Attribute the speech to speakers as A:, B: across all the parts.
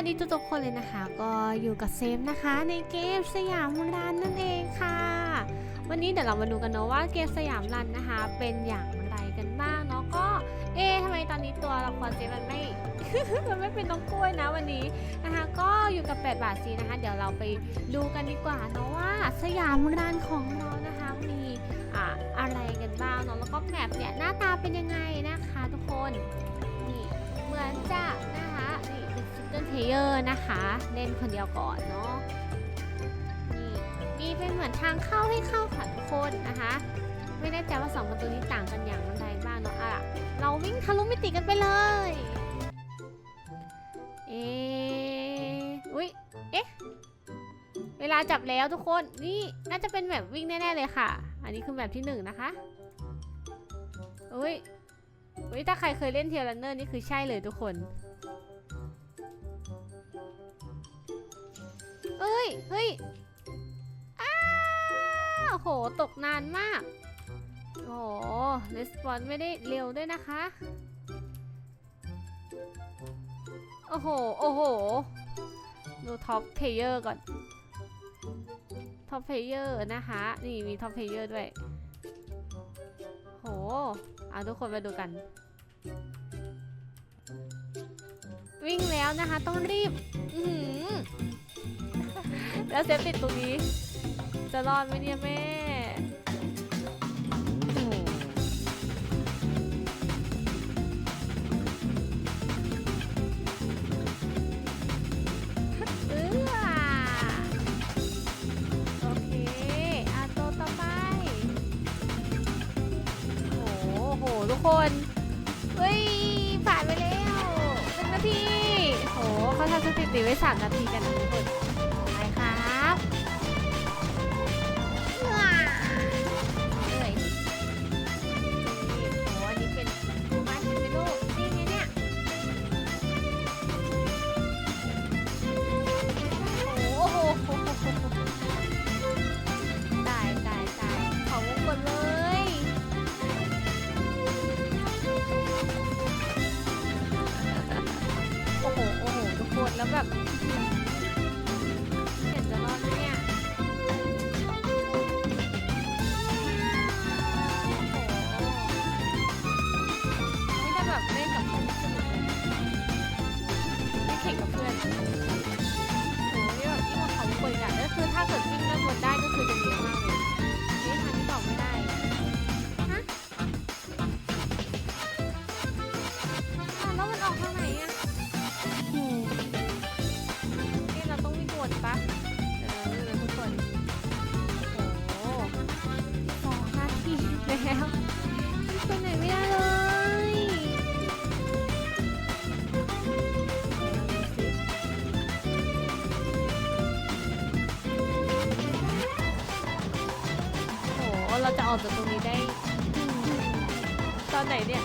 A: วัสดีทุกๆคนเลยนะคะ ก็อยู่กับเซฟนะคะ ในเกมสยามรันนั่นเองค่ะ วันนี้เดี๋ยวเรามาดูกันเนาะว่าเกมสยามรันนะคะ เป็นอย่างไรกันบ้างเนาะก็ เอ๊ะทำไมตอนนี้ตัวละครเซฟมันไม่ มันไม่เป็นน้องกล้วยนะวันนี้นะคะ ก็อยู่กับ 8 บาทซีนะคะ เดี๋ยวเราไปดูกันดีกว่าเนาะว่าสยามรันของเรานะคะมีอ่าอะไรกันบ้างเนาะแล้วก็แมปเนี่ยหน้าตาเป็นยังไงนะคะ ทุกคนนี่เหมือนจะนะ คะนี่เป็นเกิลเลเยอร์นะคะ เล่นคนเดียวก่อนเนาะนี่มีเป็นเหมือนทางเข้าให้เข้าค่ะทุกคนนะคะ ไม่แน่ใจว่าสองประตูนี้ต่างกันอย่างไรบ้างเนาะอะเราวิ่งทะลุมิติกันไปเลย เอะอุ้ยเอ๊ะเวลาจับแล้วทุกคนนี่น่าจะเป็นแบบวิ่งแน่ๆเลยค่ะ อันนี้คือแบบที่หนึ่งนะคะอุ้ยอุ้ยถ้าใครเคยเล่นเทเลนเนอร์นี่คือใช่เลยทุกคน ยเฮ้ยอ้าวโห ตกนานมาก โอ้โหレスปอนไม่ได้เร็วด้วยนะคะ โอ้โห โอ้โห ดูท็อปเพลเยอร์ก่อน ท็อปเพลเยอร์นะคะ นี่มีท็อปเพลเยอร์ด้วย โหเอาทุกคนมาดูกัน วิ่งแล้วนะคะ ต้องรีบ อือหือ แล้วเซฟติดตรงนี้ จะรอดไหมเนี่ยแม่โอ้โหเออโอเคอาตัวต่อไปโอ้โหทุกคนเฮ้ย ผ่านไปแล้วเป็นนาทีโหเขาทำสถิติไว้สามนาทีกันนะทุกคน อ่ เราจะออกจากตรงนี้ได้ ตอนไหนเนี่ย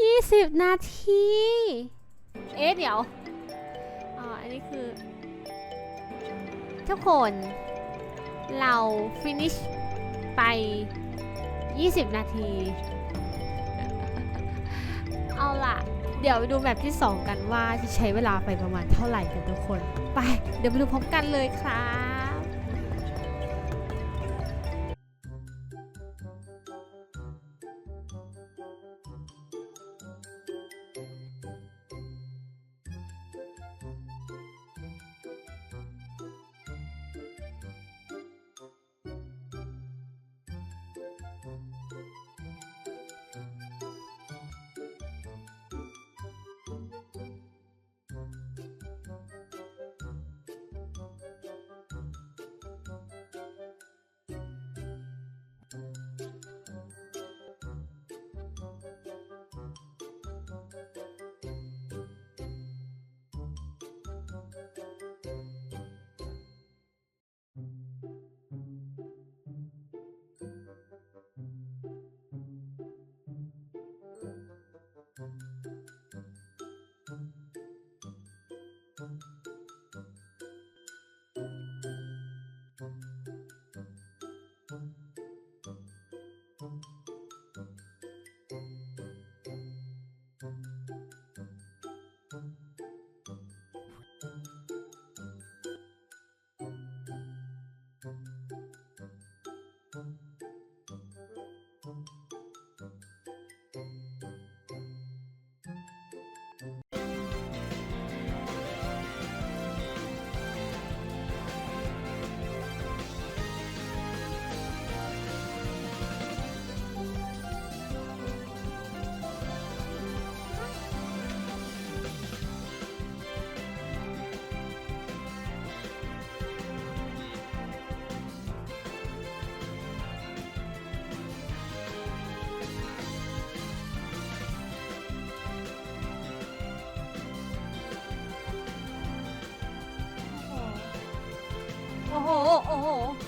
A: ยี่สิบนาที เอ๊ะเดี๋ยว อ๋อ อันนี้คือ ทุกคน เรา finish ไป 20 นาที เอาล่ะ เดี๋ยวไปดูแบบที่ 2 กันว่าจะใช้เวลาไปประมาณเท่าไหร่กันทุกคน ไป เดี๋ยวไปดูพร้อมกันเลยครับ อ้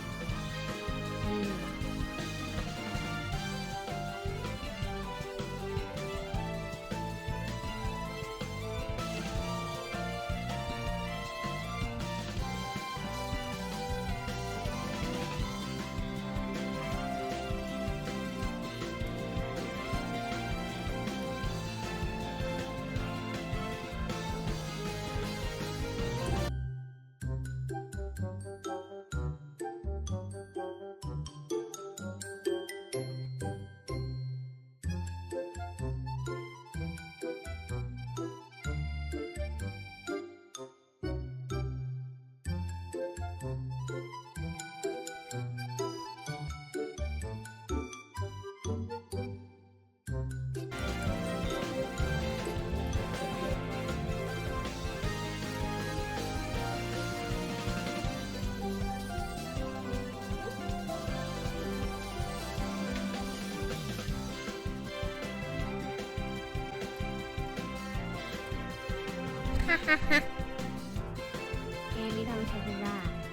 A: ฮ่าฮ่าฮ่าเ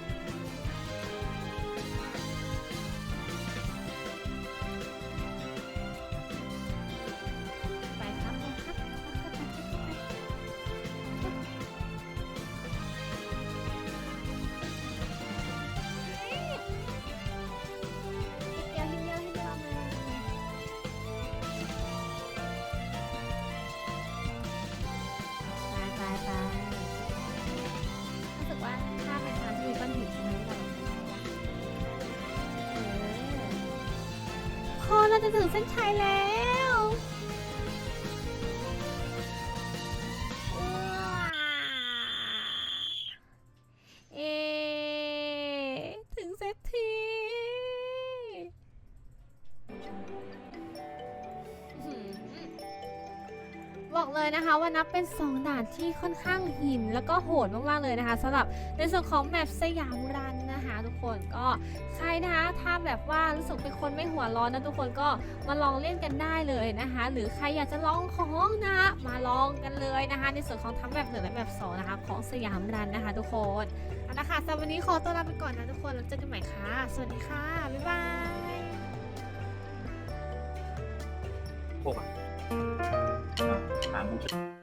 A: จะถึงเส้นชัยแล้วเอถึงเซตทีบอกเลยนะคะว่านับเป็น 2 ด่านที่ค่อนข้างหิน แล้วก็โหดมากๆเลยนะคะสำหรับในส่วนของแมปสยามรัน คนก็ใครนะคะถ้าแบบว่ารู้สึกเป็นคนไม่หัวร้อนนะทุกคนก็มาลองเล่นกันได้เลยนะคะ หรือใครอยากจะลองของนะมาลองกันเลยนะคะ ในส่วนของทั้งแบบหนึ่งและแบบสองนะคะ ของสยามรันนะคะทุกคนเอาละค่ะสำหรับวันนี้ขอตัวลาไปก่อนนะทุกคนแล้วเจอกันใหม่ค่ะ สวัสดีค่ะบ๊ายบาย
B: พวกอะถามกู